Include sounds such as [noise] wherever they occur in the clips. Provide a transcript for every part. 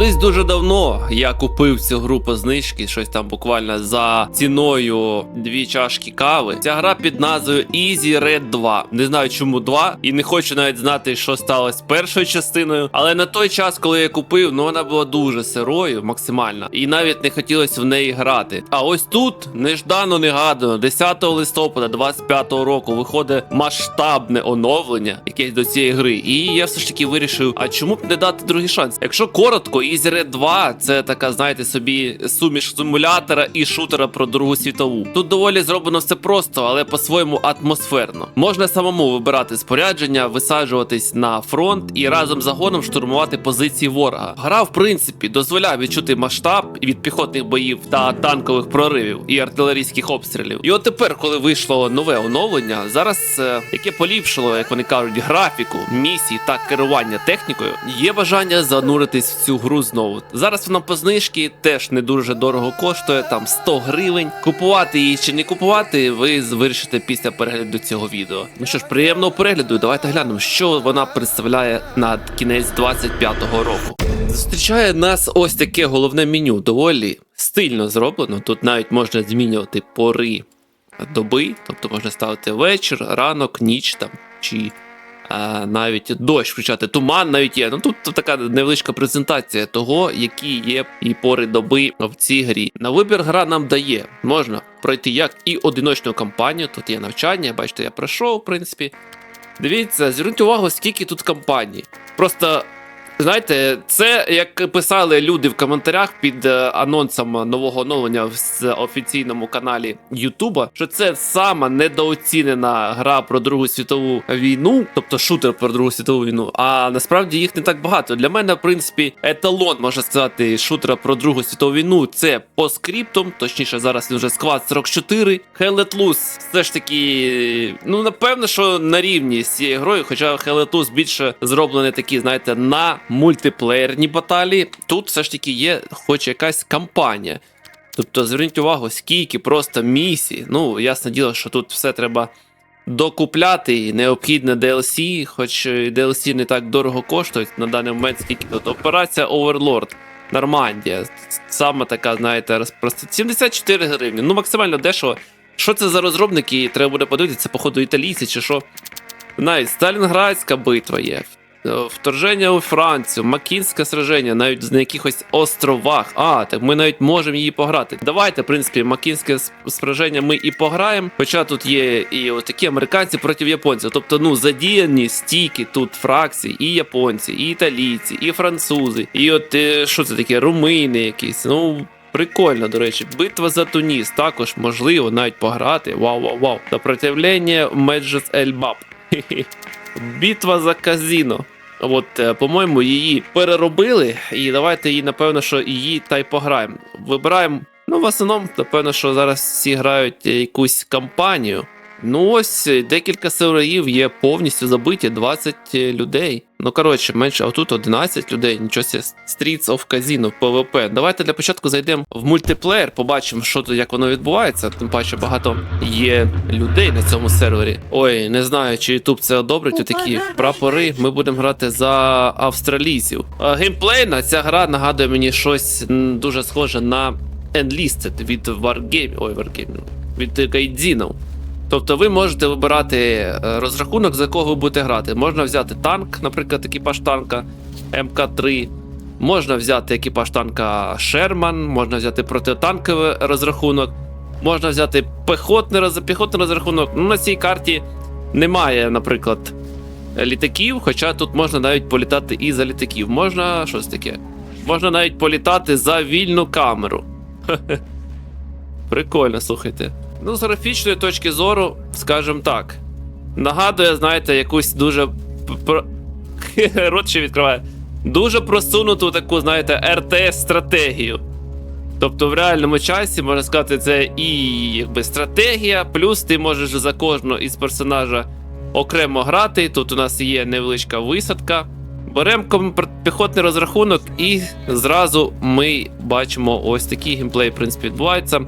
Колись дуже давно я купив цю гру по знижки, щось там буквально за ціною дві чашки кави. Ця гра під назвою Easy Red 2. Не знаю, чому 2, і не хочу навіть знати, що сталося з першою частиною. Але на той час, коли я купив, ну вона була дуже сирою, максимально, і навіть не хотілося в неї грати. А ось тут неждано негадано, 10 листопада 25-го року виходить масштабне оновлення, якесь до цієї гри. І я все ж таки вирішив, а чому б не дати другий шанс? Якщо коротко, Red 2 це така, знаєте, собі суміш симулятора і шутера про Другу світову. Тут доволі зроблено все просто, але по-своєму атмосферно. Можна самому вибирати спорядження, висаджуватись на фронт і разом з загоном штурмувати позиції ворога. Гра, в принципі, дозволяє відчути масштаб від піхотних боїв та танкових проривів і артилерійських обстрілів. І от тепер, коли вийшло нове оновлення, зараз е, яке поліпшило, як вони кажуть, графіку, місії та керування технікою, є бажання зануритись в цю гру знову. Зараз вона по знижці теж не дуже дорого коштує, там 100 гривень. Купувати її чи не купувати, ви вирішите після перегляду цього відео. Ну що ж, приємного перегляду. Давайте глянемо, що вона представляє на кінець 25-го року. Зустрічає нас ось таке головне меню, доволі стильно зроблено. Тут навіть можна змінювати пори доби, тобто можна ставити вечір, ранок, ніч там чи навіть дощ включати. Туман навіть є. Ну тут така невеличка презентація того, які є і пори доби в цій грі. На вибір гра нам дає. Можна пройти як і одиночну кампанію. Тут є навчання, бачите, я пройшов, в принципі. Дивіться, зверніть увагу, скільки тут кампаній. Просто. Знаєте, це як писали люди в коментарях під е, анонсом нового оновлення в офіційному каналі Ютуба, що це сама недооцінена гра про Другу світову війну, тобто шутер про Другу світову війну. А насправді їх не так багато. Для мене, в принципі, еталон можна сказати, шутера про Другу світову війну. Це по скриптам, точніше, зараз він вже склад 44. Hell Loose все ж таки, ну напевно, що на рівні з цією грою, хоча Hell Loose більше зроблений такі, знаєте, на мультиплеєрні баталії. Тут все ж таки є хоч якась кампанія. Тобто зверніть увагу, скільки просто місій. Ну, ясне діло, що тут все треба докупляти, і необхідне DLC, хоч DLC не так дорого коштують на даний момент, скільки тут. Операція Overlord. Нормандія. Саме така, знаєте, розпрост... 74 гривні. Ну, максимально дешево. Що це за розробники? Треба буде подивитися, це, походу, італійці чи що. Навіть Сталінградська битва є. Е, Вторження у Францію, Макінське сраження, навіть на якихось островах. А, так ми навіть можемо її пограти. Давайте, в принципі, Макінське сраження ми і пограємо. Хоча тут є і такі американці проти японців. Тобто, ну, задіяні стільки тут фракцій, і японці, і італійці, і французи, і от е, що це таке, румини якісь. Ну. Прикольно, до речі, битва за Туніс також можливо навіть пограти. Вау, вау, вау. Сопротивлення Меджес Ельбаб. Битва за казіно. От, е, по-моєму, її переробили, і давайте її, напевно, що її та й пограємо. Вибираємо. Ну, в основному, напевно, що зараз всі грають якусь кампанію. Ну ось е, декілька серверів є повністю забиті, 20 людей. Ну коротше, менше, а тут 11 людей. Нічого. Streets of Casino, PvP. Давайте для початку зайдемо в мультиплеєр, побачимо, що тут як воно відбувається. Тим паче багато є людей на цьому сервері. Ой, не знаю, чи YouTube це одобрить. Такі прапори. Ми будемо грати за австралійців. Геймплейна ця гра нагадує мені щось дуже схоже на Enlisted від Wargame. Ой, Wargame. Від Гайдзінов. Тобто ви можете вибирати е, розрахунок, за кого ви будете грати. Можна взяти танк, наприклад, екіпаж танка МК-3. Можна взяти екіпаж танка Шерман, можна взяти протитанковий розрахунок, можна взяти пехотний, роз... піхотний розрахунок. Ну, на цій карті немає, наприклад, літаків, хоча тут можна навіть політати і за літаків. Можна щось таке. Можна навіть політати за вільну камеру. [laughs] Прикольно, слухайте. Ну, з графічної точки зору, скажімо так. Нагадує, знаєте, якусь дуже. [laughs] Рот ще відкриває. Дуже просунуту таку, знаєте, РТС-стратегію. Тобто в реальному часі, можна сказати, це і якби стратегія, плюс ти можеш за кожного із персонажа окремо грати. Тут у нас є невеличка висадка. Беремо піхотний розрахунок, і зразу ми бачимо ось такий геймплей, в принципі, відбувається.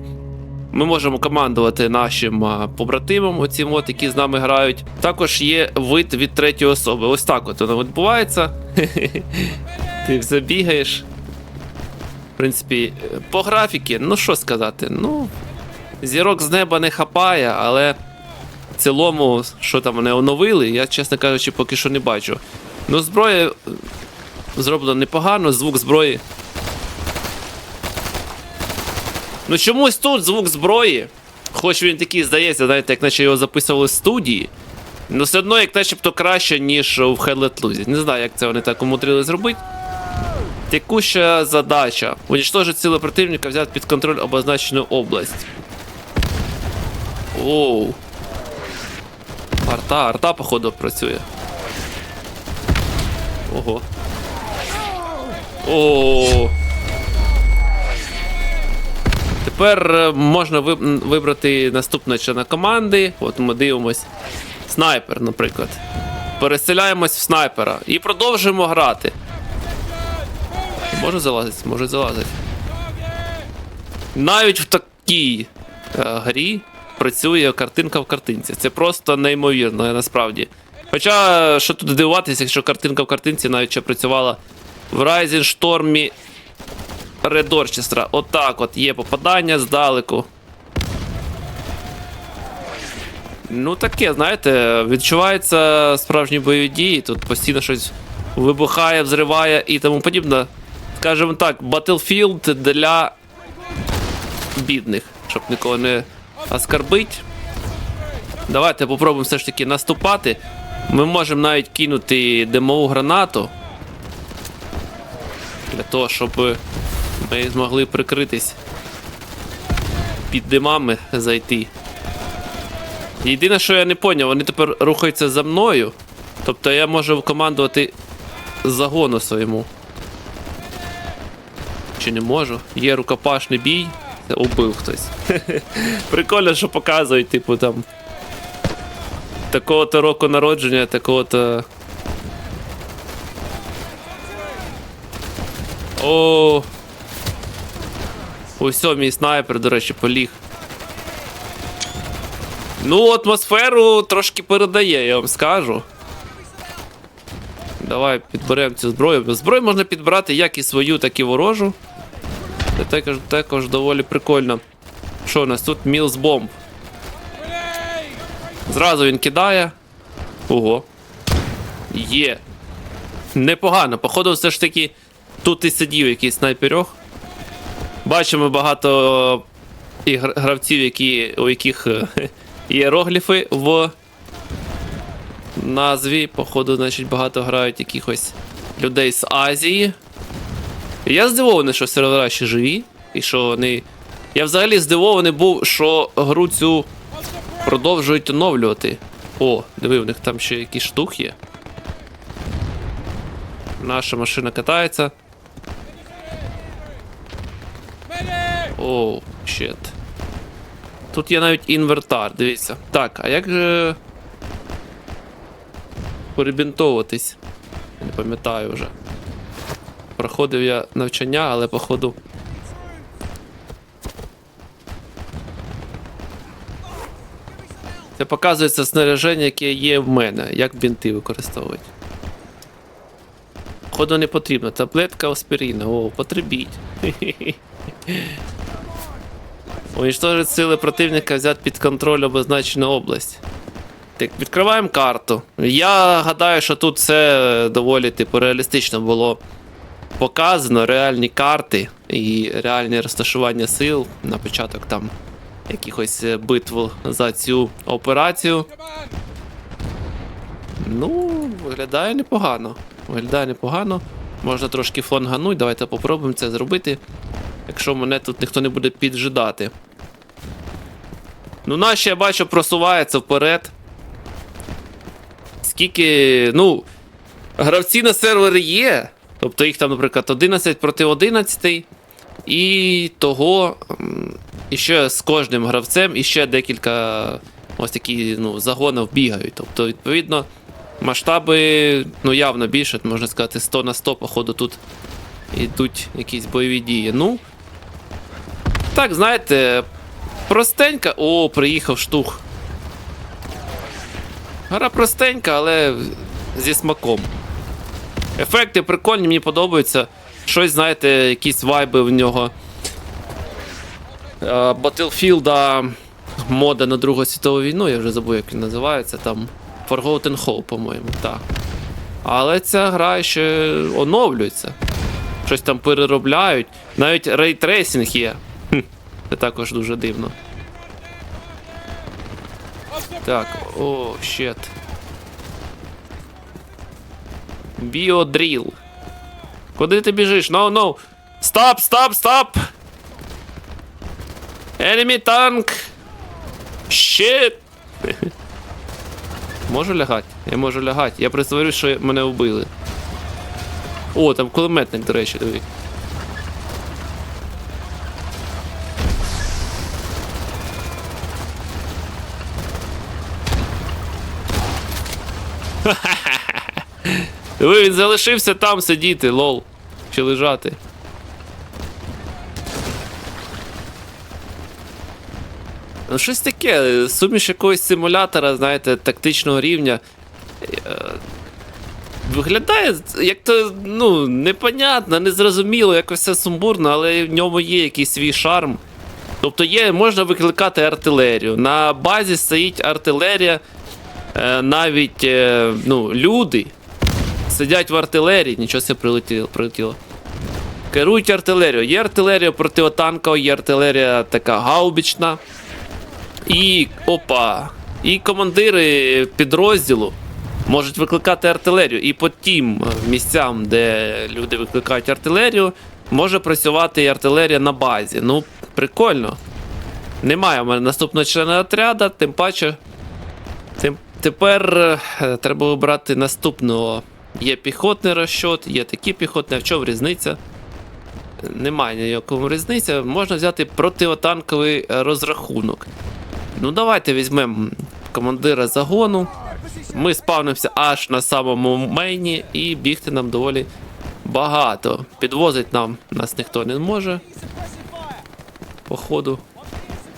Ми можемо командувати нашим а, побратимам, оцім от, які з нами грають. Також є вид від третьої особи. Ось так от воно відбувається. [laughs] Ти все бігаєш. принципі, е, по графіки, ну що сказати, ну. Зірок з неба не хапає, але в цілому, що там вони оновили, я, чесно кажучи, поки що не бачу. Ну, зброя е, зроблена непогано, звук зброї. Ну чомусь тут звук зброї. Хоч він такий здається, знаєте, як наче його записували в студії. Ну, все одно, як начебто краще, ніж в Hell Let Не знаю, як це вони так умудрили зробити. Текуща задача. Уничтожить сили противника, взяти під контроль обозначену область. Оу. Арта, арта, походу, працює. Ого. О. Тепер е, можна вибрати наступного члена команди. От ми дивимось. Снайпер, наприклад. Переселяємось в снайпера і продовжуємо грати. Може залазити, може залазити. Навіть в такій е, грі працює картинка в картинці. Це просто неймовірно, насправді. Хоча, що тут дивуватися, якщо картинка в картинці навіть ще працювала в Rising Storm Orchestra. Отак от є попадання здалеку. Ну таке, знаєте, відчуваються справжні бойові дії, тут постійно щось вибухає, взриває і тому подібне. Скажімо так, Battlefield для бідних, щоб нікого не оскарбить. Давайте попробуємо все ж таки наступати. Ми можемо навіть кинути димову гранату. Для того, щоб ми змогли прикритись під димами зайти. Єдине, що я не поняв, вони тепер рухаються за мною. Тобто я можу командувати загону своєму. Чи не можу? Є рукопашний бій. Убив хтось. [laughs] Прикольно, що показують, типу там. Такого-то року народження, такого-то. О. Ось мій снайпер, до речі, поліг. Ну, атмосферу трошки передає, я вам скажу. Давай підберемо цю зброю. Зброю можна підбирати як і свою, так і ворожу. Це також, також доволі прикольно. Що у нас тут? Мілс бомб. Зразу він кидає. Ого. Є. Непогано. Походу, все ж таки, тут і сидів якийсь снайперьох. Бачимо багато і гр- гравців, які, у яких [laughs] іерогліфи в назві. Походу, значить, багато грають якихось людей з Азії. Я здивований, що сервера ще живі. І що вони. Я взагалі здивований був, що гру цю продовжують оновлювати. О, диви, у них там ще якісь штук є. Наша машина катається. Оу, щет. Тут є навіть інвертар, дивіться. Так, а як же. Перебінтовуватись? Я не пам'ятаю вже. Проходив я навчання, але походу. Це показується снаряження, яке є в мене. Як бінти використовувати. Походу не потрібно. Таблетка аспірина. О, потребіть. [laughs] Уничтожить сили противника, взяти під контроль обозначену область. Так, відкриваємо карту. Я гадаю, що тут все доволі типу реалістично було показано. Реальні карти і реальне розташування сил на початок там якихось е, битв за цю операцію. Ну, виглядає непогано. Виглядає непогано. Можна трошки флангануть, давайте попробуємо це зробити. Якщо мене тут ніхто не буде піджидати. Ну, наші, я бачу, просуваються вперед. Скільки. Ну. Гравці на сервері є. Тобто їх там, наприклад, 11 проти 11. І того. І ще з кожним гравцем іще декілька ось такі ну, загонів бігають. Тобто, відповідно, масштаби ну, явно більше, можна сказати, 100 на 100, походу, тут йдуть якісь бойові дії. Ну. Так, знаєте, простенька. О, приїхав штух. Гра простенька, але зі смаком. Ефекти прикольні, мені подобаються. щось, знаєте, якісь вайби в нього. Battlefield мода на Другу світову війну, я вже забув, як він називається, там Forgotten Hope, по-моєму, так. Але ця гра ще оновлюється. Щось там переробляють. Навіть рейтрейсинг є. Це також дуже дивно. Так, о, щет. Біодріл. Куди ти біжиш? No, no! Стоп, стоп, стоп! Enemy tank! Щит! [laughs] Можу лягати? Я можу лягати. Я представлю, що мене вбили. О, там кулеметник, до речі, диви. [laughs] Диви, він залишився там сидіти, лол. Чи лежати. Ну, щось таке, суміш якогось симулятора, знаєте, тактичного рівня. Е, Виглядає як то, ну, непонятно, незрозуміло, якось все сумбурно, але в ньому є якийсь свій шарм. Тобто є, можна викликати артилерію. На базі стоїть артилерія, навіть е, ну, люди сидять в артилерії, нічого себе прилетіло. Керують артилерією. Є артилерія противотанкова, є артилерія така гаубічна. І опа. І командири підрозділу можуть викликати артилерію. І по тим е, місцям, де люди викликають артилерію, може працювати і артилерія на базі. Ну, прикольно. Немає в мене наступного члена отряда, тим паче. Тим, тепер е, треба обрати наступного. Є піхотний розчот, є такі піхотні, а в чому різниця? Немає ніякого різниці. Можна взяти противотанковий е, розрахунок. Ну, давайте візьмемо командира загону. Ми спавнимося аж на самому мейні і бігти нам доволі багато. Підвозить нам нас ніхто не може. Походу.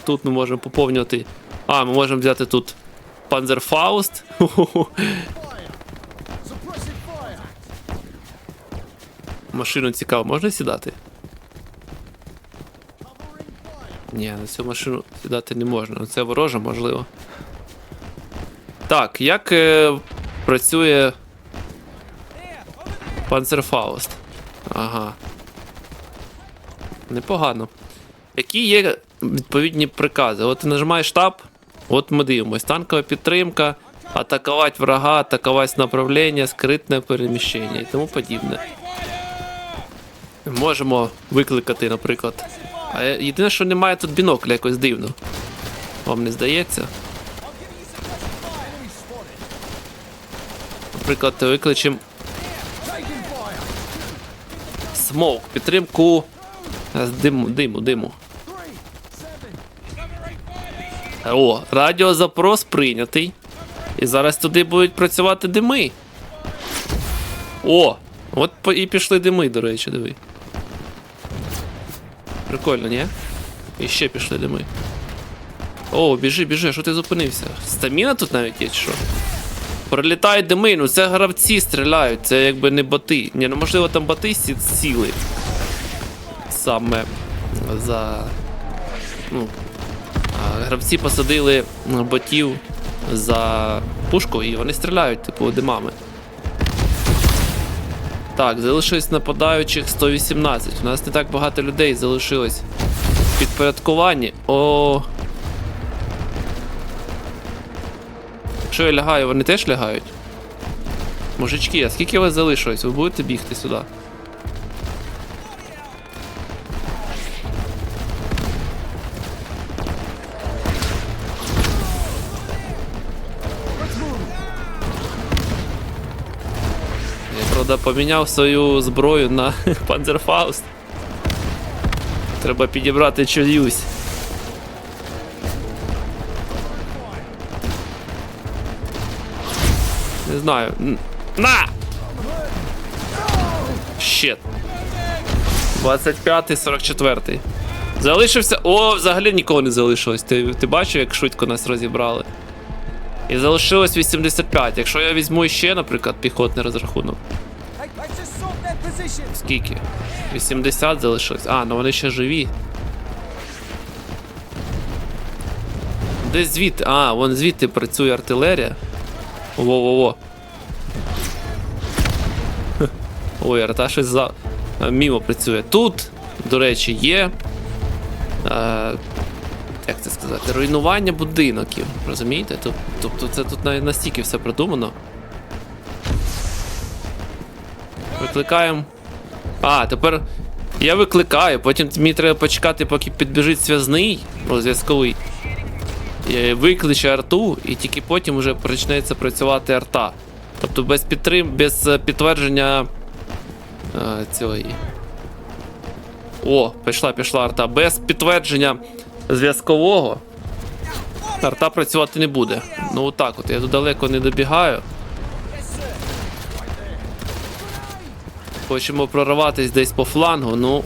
Тут ми можемо поповнювати. А, ми можемо взяти тут Панзерфауст. [laughs] Машину цікаво, можна сідати? Ні, на цю машину сідати не можна. Це ворожа, можливо. Так, як е, працює Панцерфауст? Ага. Непогано. Які є відповідні прикази? От ти нажимаєш таб, от ми дивимось. Танкова підтримка, атакувати врага, атакувати направлення, скритне переміщення і тому подібне. Можемо викликати, наприклад. А єдине, що немає тут бінокля якось дивно. Вам не здається? Наприклад, викличемо смоук, підтримку з диму, диму, диму. О, радіозапрос прийнятий. І зараз туди будуть працювати дими. О! От і пішли дими, до речі, диви. Прикольно, ні? І ще пішли дими. О, біжи, біжи, що ти зупинився? Стаміна тут навіть є, чи що? Пролітають дими, ну це гравці стріляють, це якби не боти. Ні, ну можливо там боти сі- сіли. Саме за. Ну. Гравці посадили ботів за пушку і вони стріляють, типу, димами. Так, залишилось нападаючих 118. У нас не так багато людей залишилось в підпорядкуванні. О. Якщо я лягаю, вони теж лягають? Мужички, а скільки вас залишилось? Ви будете бігти сюди? Правда, поміняв свою зброю на [laughs] Panzerfaust. Треба підібрати чиюсь. Не знаю. На! Щет. 25-й, 44-й. Залишився. О, взагалі нікого не залишилось. Ти, ти бачив, як швидко нас розібрали. І залишилось 85. Якщо я візьму ще, наприклад, піхотний розрахунок. Скільки? 80 залишилось. А, ну вони ще живі. Десь звідти. А, вон звідти працює артилерія. Во-во-во. Ой, арта щось за. Мімо працює. Тут, до речі, є. Е, як це сказати? Руйнування будинків. Розумієте? Тобто це тут настільки все продумано. Викликаємо. А, тепер я викликаю, потім мені треба почекати, поки підбіжить зв'язний, ну, зв'язковий. Е, Викличе арту, і тільки потім вже почнеться працювати арта. Тобто без підтрим, без е, підтвердження е, цього. О, пішла, пішла арта. Без підтвердження зв'язкового арта працювати не буде. Ну отак от, я тут далеко не добігаю. Хочемо прориватись десь по флангу, ну.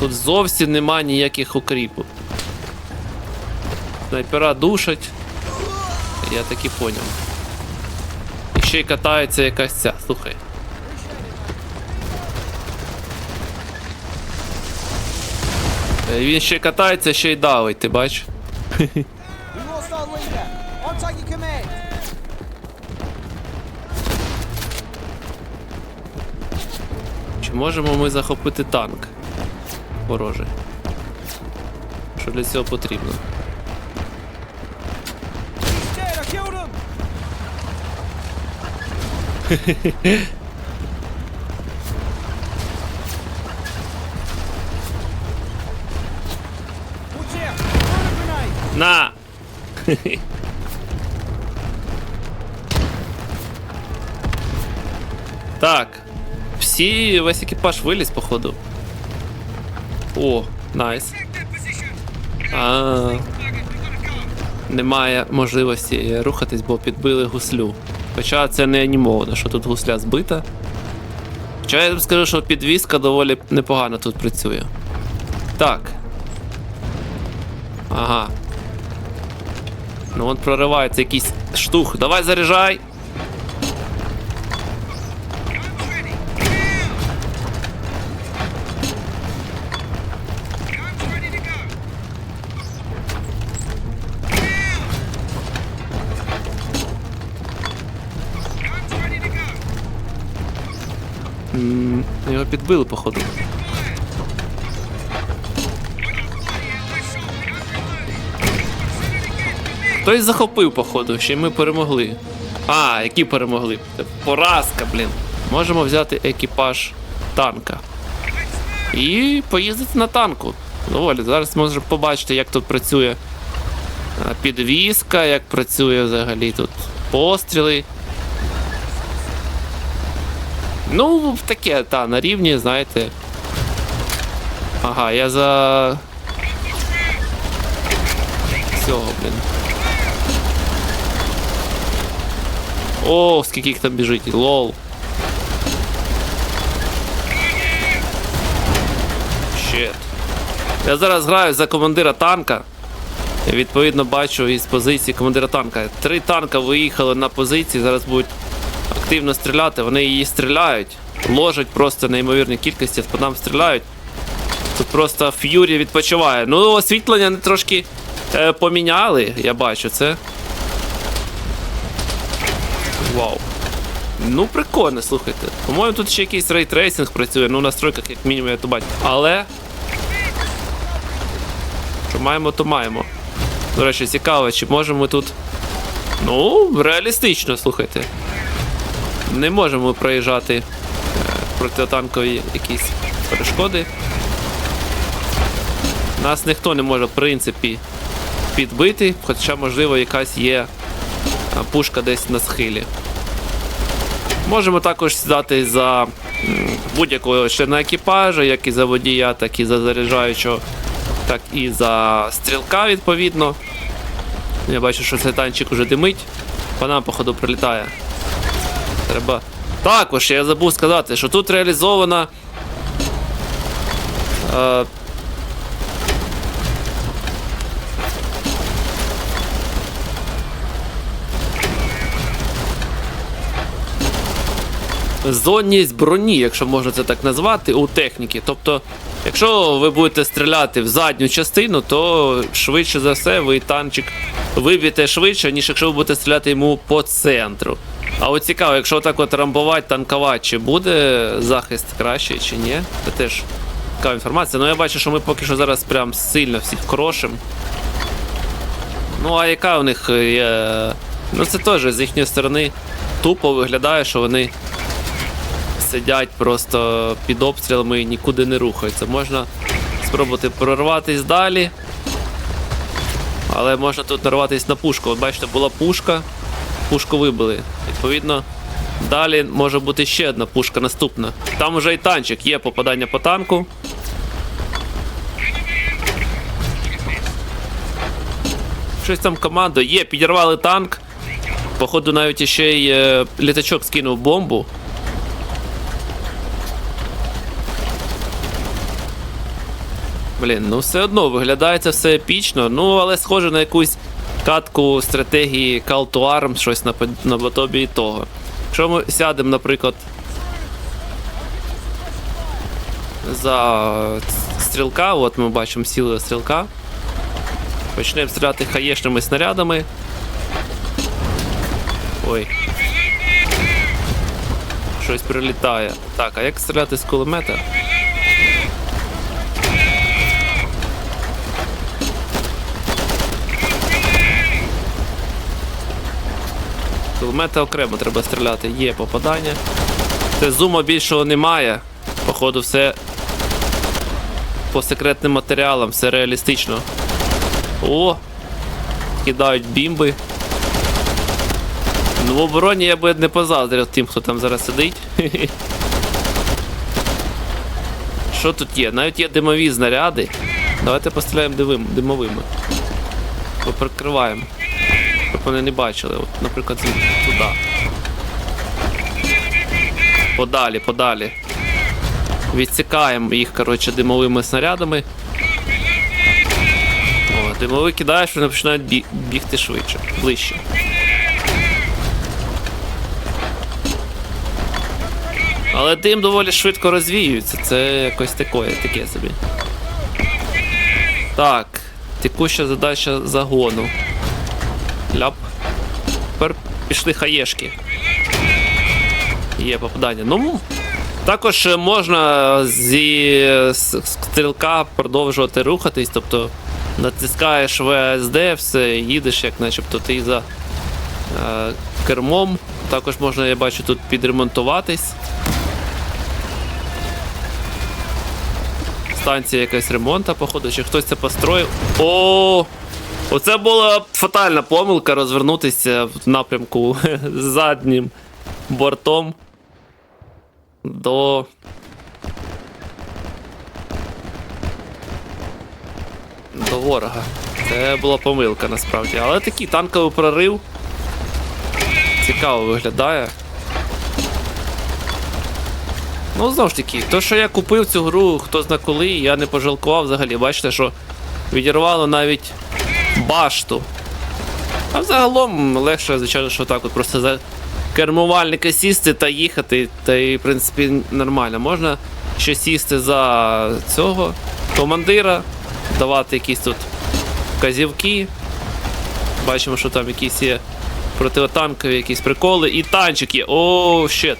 Тут зовсім нема ніяких укріпів. Снайпера душать. Я таки поняв. І ще й катається якась ця, слухай. Е, Він ще катається, ще й давить, ти бач? [laughs] Чи можемо ми захопити танк? Ворожий. Що для цього потрібно? [laughs] На! [laughs] так. Всі, весь екіпаж виліз, походу. О, найс. А, немає можливості рухатись, бо підбили гуслю. Хоча це не анімовано, що тут гусля збита. Хоча я скажу, що підвізка доволі непогано тут працює. Так. Ага, Ну он проривається якийсь штух. Давай заряджай. Підбили, походу. Хтось захопив, походу, ще й ми перемогли. А, які перемогли? Це поразка, блін. Можемо взяти екіпаж танка. І поїздити на танку. Доволі. Зараз можемо побачити, як тут працює підвізка, як працює взагалі тут постріли. Ну, таке, та, на рівні, знаєте. Ага, я за. Цього, блін. О, скільки їх там біжить, лол. Щет. Я зараз граю за командира танка. Я відповідно бачу із позиції командира танка. Три танка виїхали на позиції, зараз будуть активно стріляти. Вони її стріляють, ложать просто неймовірні кількості, по нам стріляють. Тут просто Ф'юрі відпочиває. Ну, освітлення трошки е, поміняли, я бачу це. Вау. Ну, прикольно, слухайте. По-моєму, тут ще якийсь рейтрейсинг працює, ну в настройках, як мінімум, я то бачу. Але. Що маємо, то маємо. До речі, цікаво, чи можемо тут. Ну, реалістично, слухайте. Не можемо проїжджати е, протитанкові якісь перешкоди. Нас ніхто не може, в принципі, підбити, хоча, можливо, якась є пушка десь на схилі. Можемо також сідати за будь-якого члена екіпажу, як і за водія, так і за заряджаючого, так і за стрілка, відповідно. Я бачу, що цей танчик уже димить. По нам, походу, прилітає. Треба. Також я забув сказати, що тут реалізована. Е, зонність броні, якщо можна це так назвати, у техніки. Тобто, якщо ви будете стріляти в задню частину, то швидше за все ви танчик виб'єте швидше, ніж якщо ви будете стріляти йому по центру. А от цікаво, якщо отак от рамбувати, танкувати, чи буде захист кращий, чи ні? Це теж цікава інформація. Ну я бачу, що ми поки що зараз прям сильно всіх крошим. Ну, а яка у них є. Ну, це теж з їхньої сторони тупо виглядає, що вони сидять просто під обстрілами і нікуди не рухаються. Можна спробувати прорватися далі. Але можна тут нарватися на пушку. От бачите, була пушка, пушку вибили. Відповідно, далі може бути ще одна пушка наступна. Там вже і танчик, є попадання по танку. Щось там команда є, підірвали танк. Походу, навіть ще й е, літачок скинув бомбу. Блін, ну все одно виглядає це все епічно, ну але схоже на якусь катку стратегії Call to Arms, щось на, на подобі того. Якщо ми сядемо, наприклад, за стрілка, от ми бачимо сіли стрілка. Почнемо стріляти хаєшними снарядами. Ой. Щось прилітає. Так, а як стріляти з кулемета? Кулемета окремо треба стріляти. Є попадання. Це зума більшого немає. Походу, все по секретним матеріалам, все реалістично. О! Кидають бімби. Ну, в обороні я би не позаздрив тим, хто там зараз сидить. [laughs] Що тут є? Навіть є димові знаряди. Давайте постріляємо димовими. Поприкриваємо. Щоб вони не бачили. От, наприклад, туди. Подалі, подалі. Відсікаємо їх, коротше, димовими снарядами. О, димовий кидаєш, вони починають бі- бігти швидше, ближче. Але дим доволі швидко розвіюється, це якось таке, таке собі. Так, текуща задача загону. Пішли хаєшки. Є попадання. Ну, також можна зі стрілка продовжувати рухатись, тобто натискаєш ВСД, все, їдеш, як начебто ти за е, кермом. Також можна, я бачу, тут підремонтуватись. Станція якась ремонта, походу, чи хтось це построїв. О! Оце була фатальна помилка розвернутися в напрямку [laughs] заднім бортом до. До ворога. Це була помилка насправді. Але такий танковий прорив. Цікаво виглядає. Ну, знову ж таки, то, що я купив цю гру, хто зна коли, я не пожалкував взагалі. Бачите, що відірвало навіть башту. А взагалом легше, звичайно, що так от просто за кермувальника сісти та їхати, та і, в принципі, нормально. Можна ще сісти за цього командира, давати якісь тут вказівки. Бачимо, що там якісь є противотанкові якісь приколи. І танчик є. О, щет.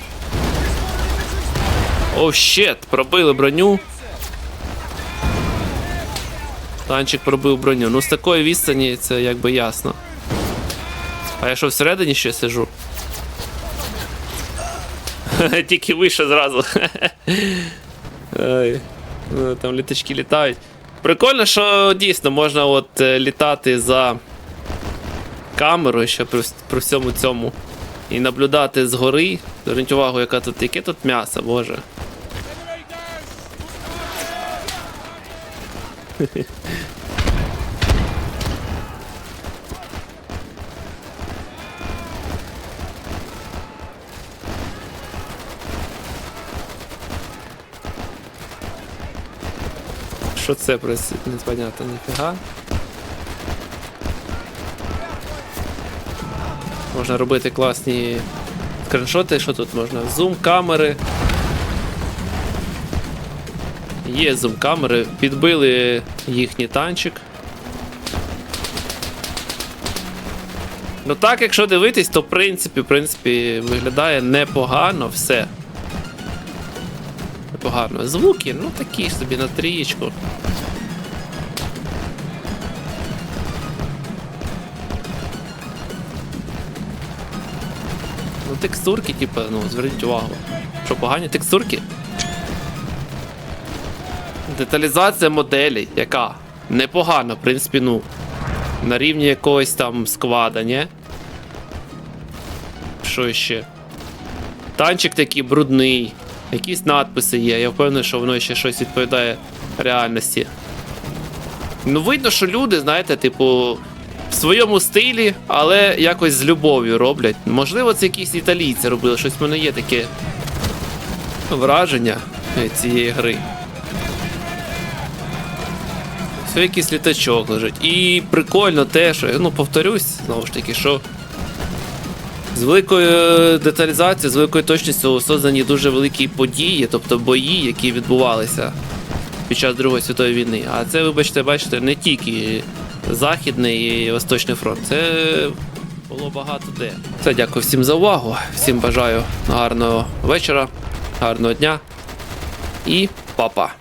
О, щет, пробили броню. Танчик пробив броню. Ну, з такої відстані це якби ясно. А я що всередині ще сижу? [laughs] Тільки вище зразу. [laughs] Ой. Ну, Там літачки літають. Прикольно, що дійсно можна от е, літати за камерою ще при, при всьому цьому. І наблюдати згори. Зверніть увагу, яка тут, яке тут м'ясо, боже. [laughs] Що це прос... непонятно, ніфіга. Можна робити класні Скріншоти, що тут можна? Зум камери. Є зум камери, підбили їхній танчик. Ну так, якщо дивитись, то в принципі, в принципі, виглядає непогано все. Непогано. Звуки, ну такі ж собі на трієчку. Ну, текстурки, типу, ну, зверніть увагу. Що, погані текстурки? Деталізація моделей, яка? Непогана, в принципі, ну. На рівні якогось там сквада, ні? Що ще? Танчик такий брудний. Якісь надписи є. Я впевнений, що воно ще щось відповідає реальності. Ну, видно, що люди, знаєте, типу, в своєму стилі, але якось з любов'ю роблять. Можливо, це якісь італійці робили. Щось в мене є таке враження цієї гри. Все якийсь літачок лежить. І прикольно те, що, ну, повторюсь, знову ж таки, що з великою е, деталізацією, з великою точністю создані дуже великі події, тобто бої, які відбувалися під час Другої світової війни. А це, вибачте, бачите, не тільки Західний і Восточний фронт. Це було багато де. Все, дякую всім за увагу. Всім бажаю гарного вечора, гарного дня і па-па.